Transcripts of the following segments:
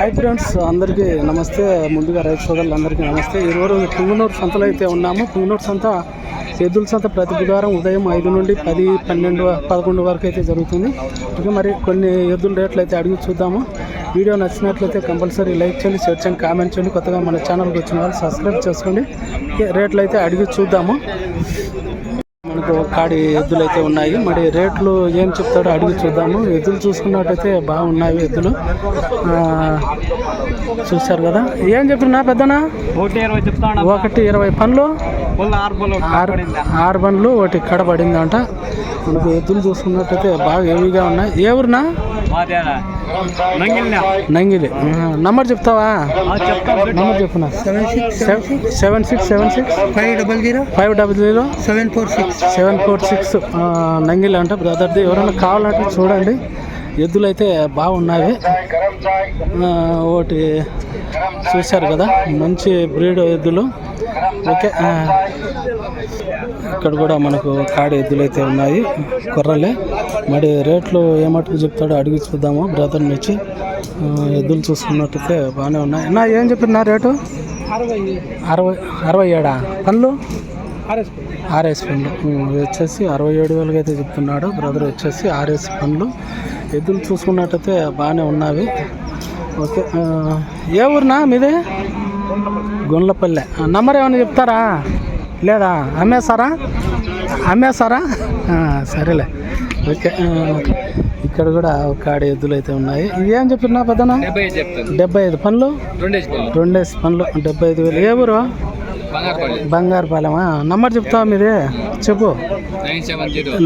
Hi friends అందరికీ నమస్తే. ముందుగా రైతు సోదరులు అందరికీ నమస్తే. ఈరోజు పుంగునూరు సంతలో అయితే ఉన్నాము. పుంగునూరు సంత ఎద్దుల సంత ప్రతి బుధవారం ఉదయం ఐదు నుండి పది పన్నెండు పదకొండు వరకు అయితే జరుగుతుంది. ఇంకా మరి కొన్ని ఎద్దుల రేట్లు అయితే అడిగి చూద్దాము. వీడియో నచ్చినట్లయితే కంపల్సరీ లైక్ చేయండి షేర్ చేయండి కామెంట్ చేయండి. కొత్తగా మన ఛానల్కి వచ్చిన వాళ్ళు సబ్స్క్రైబ్ చేసుకోండి. రేట్లు అయితే అడిగి చూద్దాము. మనకు కాడి ఎద్దులు అయితే ఉన్నాయి. మరి రేట్లు ఏం చెప్తాడో అడిగి చూద్దాము. ఎద్దులు చూసుకున్నట్టయితే బాగున్నాయి ఎద్దులు. ఆ, చూశారు కదా. ఏం చెప్పినా పెద్దనా? ఒకటి ఇరవై చెప్తాను ఒకటి ఇరవై పనులు? ఆరు ఆరు బండ్లు ఒకటి కడబడిందంట మనకు ఎద్దులు చూసుకున్నట్టయితే బాగా హెవీగా ఉన్నాయి. ఏ ఊరినా? నంగిలి. నంబర్ చెప్తావా? చెప్తాను number six seven six seven six five double zero five double zero seven four six seven four six. Nangil అంట బ్రదర్ది. ఎవరైనా కావాలంటే చూడండి. ఎద్దులు అయితే బాగున్నాయి ఒకటి చూశారు కదా మంచి బ్రీడ్ ఎద్దులు. ఓకే ఇక్కడ కూడా మనకు కాడి ఎద్దులు అయితే ఉన్నాయి కొర్రలే. మరి రేట్లు ఏమట్టుకు చెప్తాడో అడిగి చూద్దాము బ్రదర్ నుంచి. ఎద్దులు చూసుకున్నట్టయితే బాగానే ఉన్నాయి. నా ఏం చెప్పిన రేటు? అరవై అరవై ఏడా? పనులు ఆర్ఎస్ పండ్లు. వచ్చేసి అరవై ఏడు వేలకి అయితే చెప్తున్నాడు బ్రదర్ వచ్చేసి ఆర్ఎస్ పండ్లు. ఎద్దులు చూసుకున్నట్టయితే బాగానే ఉన్నవి. ఓకే ఏ ఊరినా మీదే? గుండ్లపల్లె. నంబర్ ఏమైనా చెప్తారా? లేదా? అమ్మేస్తారా అమ్మేస్తారా సరేలే. ఓకే ఇక్కడ కూడా ఒక ఆడ ఎద్దులు అయితే ఉన్నాయి. ఇది ఏం చెప్పినా పెద్దనా డెబ్బై ఐదు పనులు. రెండేసి పనులు. డెబ్బై ఐదు వేలు. ఏ ఊరు? బంగారుపాలెమా నంబర్ చెప్తావా మీదే? చెప్పు.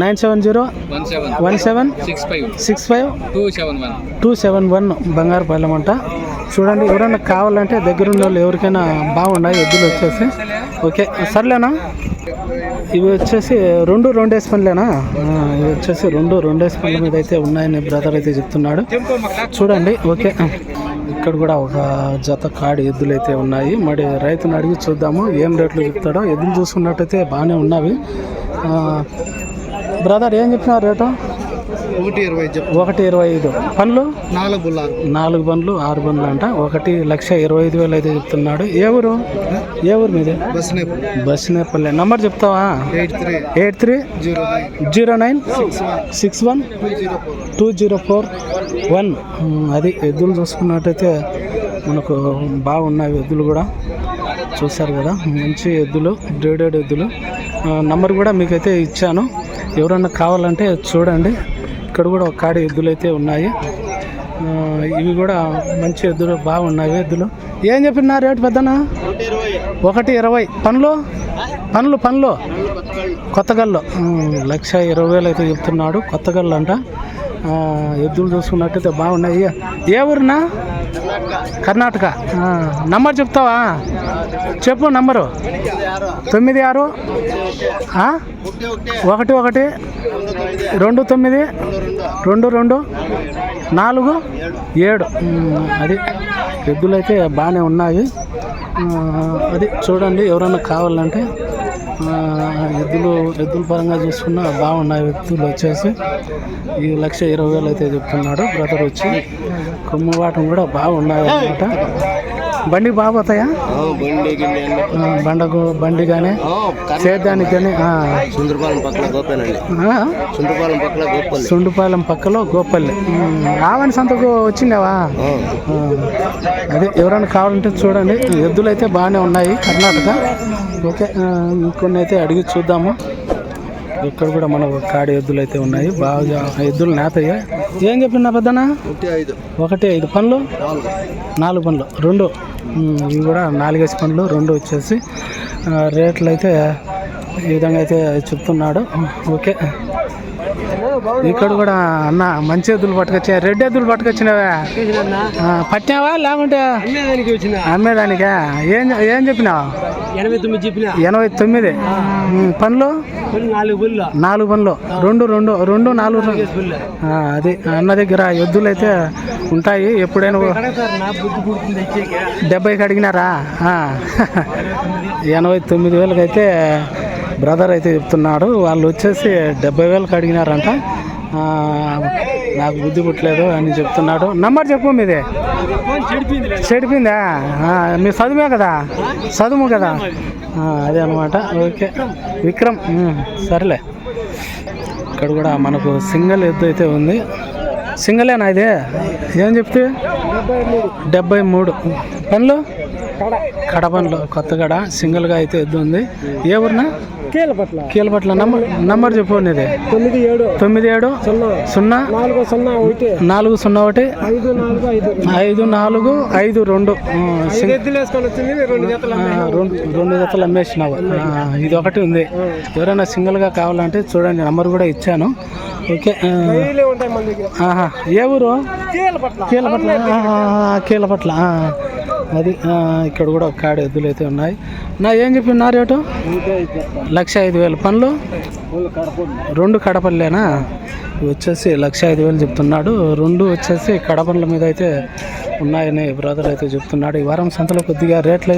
Nine seven zero. One seven. One seven. Six five. Two seven one. Bangarupalem అంట. చూడండి ఎవరైనా కావాలంటే దగ్గరున్న వాళ్ళు ఎవరికైనా బాగున్నాయి ఎద్దులు వచ్చేసి. ఓకే సర్లేనా? ఇవి వచ్చేసి రెండు రెండేసి పనులేనా? ఇవి వచ్చేసి రెండు రెండేసి పనుల మీద అయితే ఉన్నాయని బ్రదర్ అయితే చెప్తున్నాడు. చూడండి ఓకే. ఇక్కడ కూడా ఒక జత కాడి ఎద్దులు అయితే ఉన్నాయి. మరి రైతుని అడిగి చూద్దాము ఏం రేట్లు చెప్తాడో. ఎద్దులు చూసుకున్నట్టయితే బాగానే ఉన్నవి. బ్రదర్ ఏం చెప్పినారు రేటు? ఒకటి ఇరవై ఒకటి ఇరవై ఐదు. పనులు? నాలుగు నాలుగు బండ్లు ఆరు బండ్లు అంట. ఒకటి లక్ష ఇరవై ఐదు వేలు అయితే చెప్తున్నాడు. ఏ ఊరు? ఏ ఊరు మీది? బస్ బస్సునేపల్లి నంబర్ చెప్తావా? Eight three. Eight three? Zero nine. Zero nine? Six one. Two zero four one. అది ఎద్దులు చూసుకున్నట్టయితే మనకు బాగున్నాయి ఎద్దులు కూడా. చూశారు కదా మంచి ఎద్దులు బ్రీడెడ్ ఎద్దులు. నంబర్ కూడా మీకైతే ఇచ్చాను. ఎవరన్నా కావాలంటే చూడండి. ఇక్కడ కూడా ఒక కాడి ఎద్దులు అయితే ఉన్నాయి. ఇవి కూడా మంచి ఎద్దులు బాగున్నాయి ఎద్దులు. ఏం చెప్పిన రేటు పెద్దనా ఒకటి ఇరవై. పనులు? పనులు పనులు. కొత్తగల్లు లక్ష ఇరవై వేలు అయితే చెప్తున్నాడు. కొత్తగల్లు అంట. ఎద్దులు చూసుకున్నట్టయితే బాగున్నాయి. ఏ- ఊరినా? కర్ణాటక. నంబర్ చెప్తావా? చెప్పు నంబరు. తొమ్మిది ఆరు ఒకటి ఒకటి రెండు తొమ్మిది రెండు రెండు. నాలుగు ఏడు. అది ఎద్దులు అయితే బాగానే ఉన్నాయి. అది చూడండి ఎవరైనా కావాలంటే ఎద్దులు ఎద్దుల పరంగా చూసుకున్నా బాగున్నాయి ఎద్దులు వచ్చేసి. ఈ లక్ష ఇరవై వేలు అయితే చెప్తున్నాడు బ్రదర్ వచ్చి. కొమ్ము వాటం కూడా బాగున్నాయి అనమాట బండి ఆ, బండకు బండి కానీ సేద్యానికి కానీ ఆ, సుందరపాలెం పక్కన గోపేనండి. ఆ, సుందరపాలెం పక్కన గోపల్లి. సుండుపాలెం పక్కలో గోపల్లి. ఆవని సంతకు వచ్చిండేవా? అదే ఎవరైనా కావాలంటే చూడండి. ఎద్దులు అయితే బాగానే ఉన్నాయి కర్ణాటక. ఓకే ఇంకొన్ని అయితే అడిగి చూద్దాము. ఇక్కడ కూడా మన కాడి ఎద్దులు అయితే ఉన్నాయి. బాగా ఎద్దులు నేతయ్యా. ఏం చెప్పిన పెద్దనా ఒకటి ఐదు. పనులు నాలుగు. పనులు రెండు. ఇవి కూడా నాలుగేసి పనులు రెండు వచ్చేసి రేట్లు అయితే ఈ విధంగా అయితే చెప్తున్నాడు. ఓకే. ఇక్కడ కూడా అన్న మంచి ఎద్దులు పట్టుకొచ్చా రెడ్ ఎద్దులు పట్టుకొచ్చినావా. పట్టినావా లేకుంటే అమ్మేదానికి? ఏం ఏం చెప్పినావు? ఎనభై తొమ్మిది చెప్పిన. ఎనభై తొమ్మిది. పనులు? నాలుగు బుల్లు నాలుగు పనులు. రెండు రెండు రెండు నాలుగు అది అన్న దగ్గర ఎద్దులు అయితే ఉంటాయి. ఎప్పుడైనా డెబ్బైకి అడిగినారా. ఎనభై తొమ్మిది వేలకి అయితే బ్రదర్ అయితే చెప్తున్నాడు వాళ్ళు వచ్చేసి డెబ్బై వేలకు అడిగినారంట. నాకు బుద్ధి పుట్టలేదు అని చెప్తున్నాడు. నంబర్ చెప్పు మీది. చెడిపోయిందా? మీ చదువే కదా? చదువు కదా? అదే అనమాట ఓకే. విక్రమ్ సరేలే. ఇక్కడ కూడా మనకు సింగిల్ ఎద్దు అయితే ఉంది. సింగలేనా ఇదే? ఏం చెప్తే? డెబ్బై మూడు. పనులు? కడపండ్లు కొత్తగడ సింగిల్గా అయితే ఎద్దు ఉంది. ఏ ఊరినా? కేల పట్ల కీలపట్ల. నంబర్ నంబర్ చెప్పు నీది. తొమ్మిది ఏడు. తొమ్మిది ఏడు సున్నా. నాలుగు సున్నా ఒకటి. నాలుగు సున్నా ఒకటి. ఐదు నాలుగు ఐదు ఐదు నాలుగు ఐదు రెండు. రెండు జతలు అమ్మేసినావు. ఇది ఒకటి ఉంది. ఎవరైనా సింగిల్గా కావాలంటే చూడండి నంబర్ కూడా ఇచ్చాను. ఓకే ఆహా ఏ ఊరు? కేల పట్ల కీలపట్ల. కీలపట్ల అది ఇక్కడ కూడా ఒక కాడ ఎద్దులు అయితే ఉన్నాయి. నా ఏం చెప్పిన నా రేటు? లక్ష ఐదు వేలు. పనులు? రెండు కడపల్లేనా? వచ్చేసి లక్ష ఐదు వేలు చెప్తున్నాడు. రెండు వచ్చేసి కడపల మీద అయితే ఉన్నాయని బ్రదర్ అయితే చెప్తున్నాడు. ఈ వారం సంతలో కొద్దిగా రేట్లు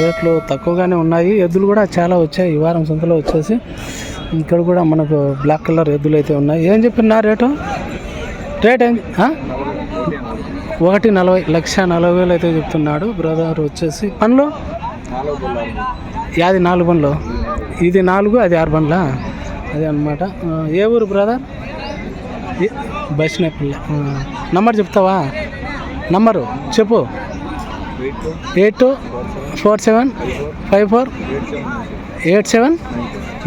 రేట్లు తక్కువగానే ఉన్నాయి. ఎద్దులు కూడా చాలా వచ్చాయి ఈ వారం సంతలో వచ్చేసి. ఇక్కడ కూడా మనకు బ్లాక్ కలర్ ఎద్దులు అయితే ఉన్నాయి. ఏం చెప్పిన రేటు? రేట్ ఏం ఒకటి నలభై లక్ష నలభై వేలు అయితే చెప్తున్నాడు. బ్రదర్ వచ్చేసి పనులు? యాది నాలుగు బండ్లు ఇది నాలుగు అది ఆరు పనులా? అదే అనమాట ఏ ఊరు బ్రదర్? బస్నేపల్లి. నంబర్ చెప్తావా? నంబరు చెప్పు. Eight two four seven five four eight seven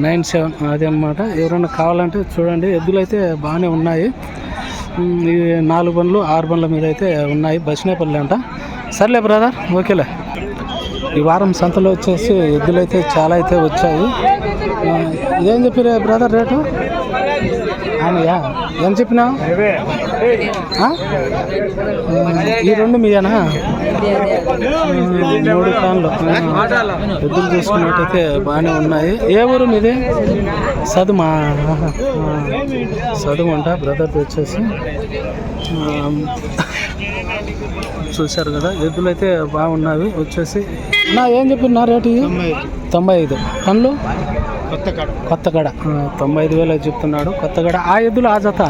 nine seven. అదే అనమాట ఎవరైనా కావాలంటే చూడండి. ఎద్దులు అయితే బాగానే ఉన్నాయి. నాలుగు బండ్లు ఆరు బండ్ల మీద అయితే ఉన్నాయి. బస్నేపల్లి అంట. సర్లే బ్రదర్ ఓకేలే. ఈ వారం సంతలో వచ్చేసి ఎద్దులు అయితే చాలా అయితే వచ్చాయి. ఏం చెప్పారు బ్రదర్ రేటు? ఆయనయా? ఏం చెప్పినా ఈ రెండు మీయేనా ఆ, మూడు ఫ్యాన్లు. ఎద్దులు చూసుకున్నట్టయితే బాగానే ఉన్నాయి. ఏ ఊరు మీది? సదుమా. సదుము అంట బ్రదర్ వచ్చేసి. చూశారు కదా ఎద్దులు అయితే బాగున్నవి వచ్చేసి. నా ఏం చెప్పిన రేటు? తొంభై ఐదు. పనులు కొత్త కాడ. కొత్త గడ ఆ, తొంభై ఐదు వేలు చెప్తున్నాడు. కొత్త గడ ఆ ఎద్దులు ఆ జత?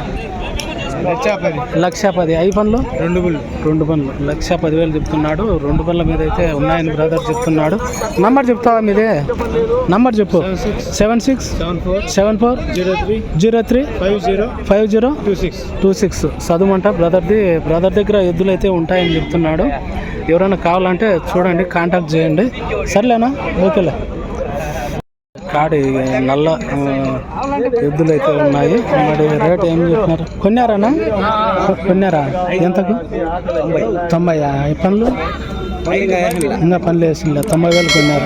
లక్ష పది ఐదు పనులు? రెండు బుల్ రెండు పనులు. లక్ష పదివేలు చెప్తున్నాడు. రెండు పనుల మీద అయితే ఉన్నాయని బ్రదర్ చెప్తున్నాడు. నంబర్ చెప్తావా మీదే? నంబర్ చెప్పు. Seven six. Seven four. Seven four. Zero three. Zero three. Five zero. Five zero. Two six. Two six. చదువుమంట. బ్రదర్ది బ్రదర్ దగ్గర ఎద్దులు అయితే ఉంటాయని చెప్తున్నాడు. ఎవరైనా కావాలంటే చూడండి కాంటాక్ట్ చేయండి. సర్లేనా? ఓకేలే. కాడి నల్ల ఎద్దులు అయితే ఉన్నాయి. మరి రేట్ ఏం చెప్పినారు కొన్నారానా? కొన్నారా? ఎంతకు? తొంభై ఈ పనులు? ఇంకా పనులు వేసిందా తొంభై వేలు కొన్నారు.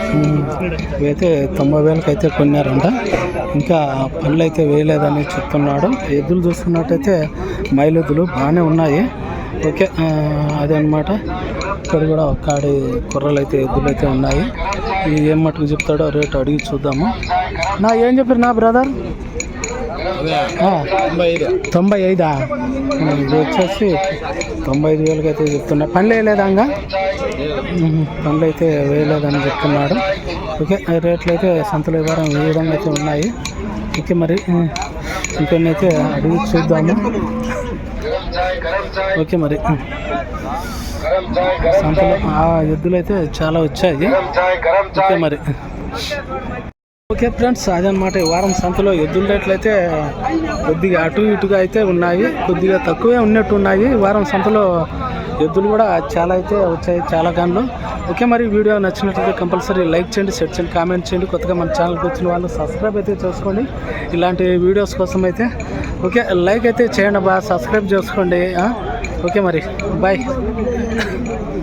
అయితే తొంభై వేలకు అయితే కొన్నారంట. ఇంకా పనులు అయితే వేయలేదని చెప్తున్నాడు. ఎద్దులు చూస్తున్నట్టయితే మైలెద్దులు బాగానే ఉన్నాయి. ఓకే ఆ, అదే అనమాట ఇక్కడ కూడా ఒక కాడి కుర్రలు అయితే ఎద్దులు అయితే ఉన్నాయి. ఏం మటుకు చెప్తాడో రేటు అడిగి చూద్దాము. నా ఏం చెప్పారు నా బ్రదర్? తొంభై ఐదు. తొంభై ఐదా? ఆ, ఇది వచ్చేసి తొంభై ఐదు వేలకి అయితే చెప్తున్నా. పనులు వేయలేదా ఇంకా పనులు అయితే వేయలేదని చెప్తున్నాడు. ఓకే ఆ రేట్లు అయితే సంతలో ఈ విధంగా అయితే ఉన్నాయి. ఓకే మరి ఇంకొన్ని అయితే అడిగి చూద్దాము. ఓకే మరి. సంతలో ఆ ఎద్దులు అయితే చాలా వచ్చాయి. ఓకే మరి. ఓకే ఫ్రెండ్స్ అదనమాట. ఈ వారం సంతలో ఎద్దుల రేట్లు అయితే కొద్దిగా అటు ఇటుగా అయితే ఉన్నాయి. కొద్దిగా తక్కువే ఉన్నట్టు ఉన్నాయి. ఈ వారం సంతలో ఎద్దులు కూడా చాలా అయితే వచ్చాయి చాలా గన్లు ఓకే మరి వీడియో నచ్చినట్లయితే కంపల్సరీ లైక్ చేయండి షేర్ చేయండి కామెంట్ చేయండి. కొత్తగా మన ఛానల్కి వచ్చిన వాళ్ళు సబ్స్క్రైబ్ అయితే చేసుకోండి. ఇలాంటి వీడియోస్ కోసం అయితే ఓకే లైక్ అయితే చేయండి బా సబ్స్క్రైబ్ చేసుకోండి? ఓకే మరి బాయ్.